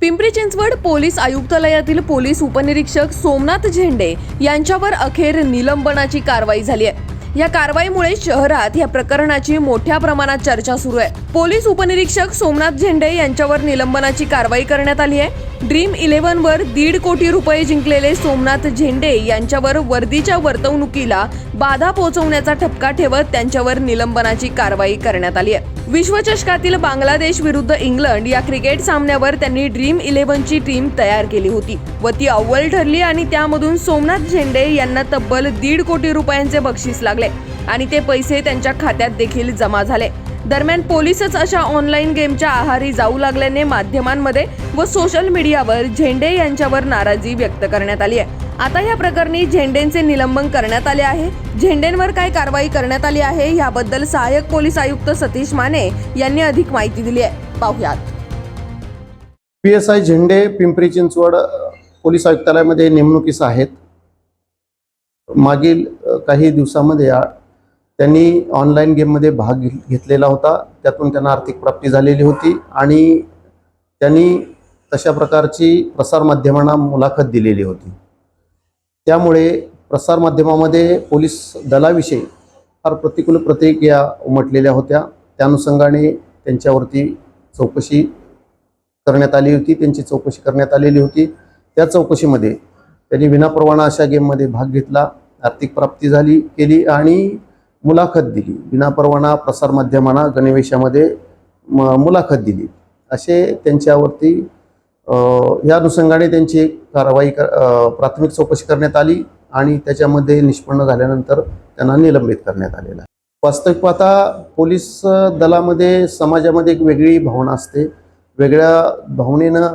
Pimpri Chinchwad police आयुक्तालयातील police उपनिरीक्षक सोमनाथ झेंडे यांच्यावर अखेर निलंबनाची कारवाई झाली आहे. या कारवाईमुळे शहरात या प्रकरणाची मोठ्या प्रमाणात चर्चा सुरू आहे. पोलीस उपनिरीक्षक सोमनाथ झेंडे यांच्यावर निलंबनाची कारवाई करण्यात आली आहे. ड्रीम इलेव्हनवर दीड कोटी रुपये जिंकलेले सोमनाथ झेंडे यांच्यावर वर्दीच्या वर्तवणुकीला बाधा पोहोचवण्याचा ठपका ठेवत त्यांच्यावर निलंबनाची कारवाई करण्यात आली आहे. विश्वचषकातील बांगलादेश विरुद्ध इंग्लंड या क्रिकेट सामन्यावर त्यांनी ड्रीम इलेव्हनची टीम तयार केली होती. व ती अव्वल ठरली आणि त्यामधून सोमनाथ झेंडे यांना तब्बल दीड कोटी रुपयांचे बक्षीस लागले आणि ते पैसे त्यांच्या खात्यात देखील जमा झाले. दरम्यान पोलीसच अशा ऑनलाईन गेमच्या आहारी जाऊ लागल्याने माध्यमांमध्ये व सोशल मीडियावर झेंडे यांच्यावर नाराजी व्यक्त करण्यात आली आहे. आता या प्रकरणी झेंडेंचे निलंबन करण्यात आले आहे. झेंडेंवर काय कारवाई करण्यात आली आहे याबद्दल सहाय्यक पोलीस आयुक्त सतीश माने यांनी अधिक माहिती दिली आहे. पाहुयात. P S I Zende Pimpri Chinchwad police आयुक्तालयामध्ये नेमणुकीस आहेत. मागील काही दिवसामध्ये त्यांनी ऑनलाईन गेममध्ये भाग घेत- घेतलेला होता. त्यातून त्यांना आर्थिक प्राप्ती झालेली होती आणि त्यांनी तशा प्रकारची प्रसारमाध्यमांना मुलाखत दिलेली होती. त्यामुळे प्रसारमाध्यमामध्ये पोलीस दलाविषयी फार प्रतिकूल प्रतिक्रिया उमटलेल्या होत्या. त्या अनुषंगाने त्यांच्यावरती चौकशी करण्यात आली होती. त्यांची चौकशी करण्यात आलेली होती. त्या चौकशीमध्ये त्यांनी विनापरवाना अशा गेममध्ये भाग घेतला. आर्थिक प्राप्ती झाली केली आणि मुलाखत दिली. विनापरवाना प्रसारमाध्यमांना गणवेशामध्ये म मुलाखत दिली. असे त्यांच्यावरती या अनुषंगाने त्यांची एक कारवाई कर प्राथमिक चौकशी करण्यात आली आणि त्याच्यामध्ये निष्पन्न झाल्यानंतर त्यांना निलंबित करण्यात आलेलं आहे. वास्तविक पाहता पोलीस दलामध्ये समाजामध्ये एक वेगळी भावना असते. वेगळ्या भावनेनं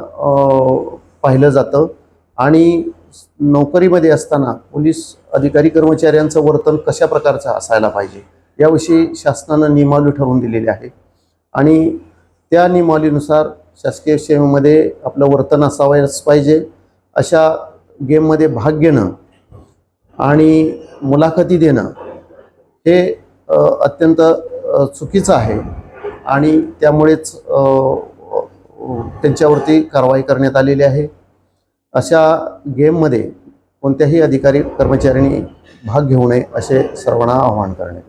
पाहिलं जातं आणि नोकरीमध्ये असताना पोलीस अधिकारी कर्मचाऱ्यांचं वर्तन कशा प्रकारचं असायला पाहिजे याविषयी शासनानं नियमावली ठरवून दिलेली आहे. आणि त्या नियमावलीनुसार शासकीय सेवेमध्ये आपलं वर्तन असावयाच पाहिजे अशा गेममध्ये भाग घेणं आणि मुलाखती देणं हे अत्यंत चुकीचं आहे आणि त्यामुळेच त्यांच्यावरती कारवाई करण्यात आलेली आहे. अशा गेममध्ये कोणत्याही अधिकारी कर्मचाऱ्यांनी भाग घेऊ नये असे सर्वांना आवाहन करणे.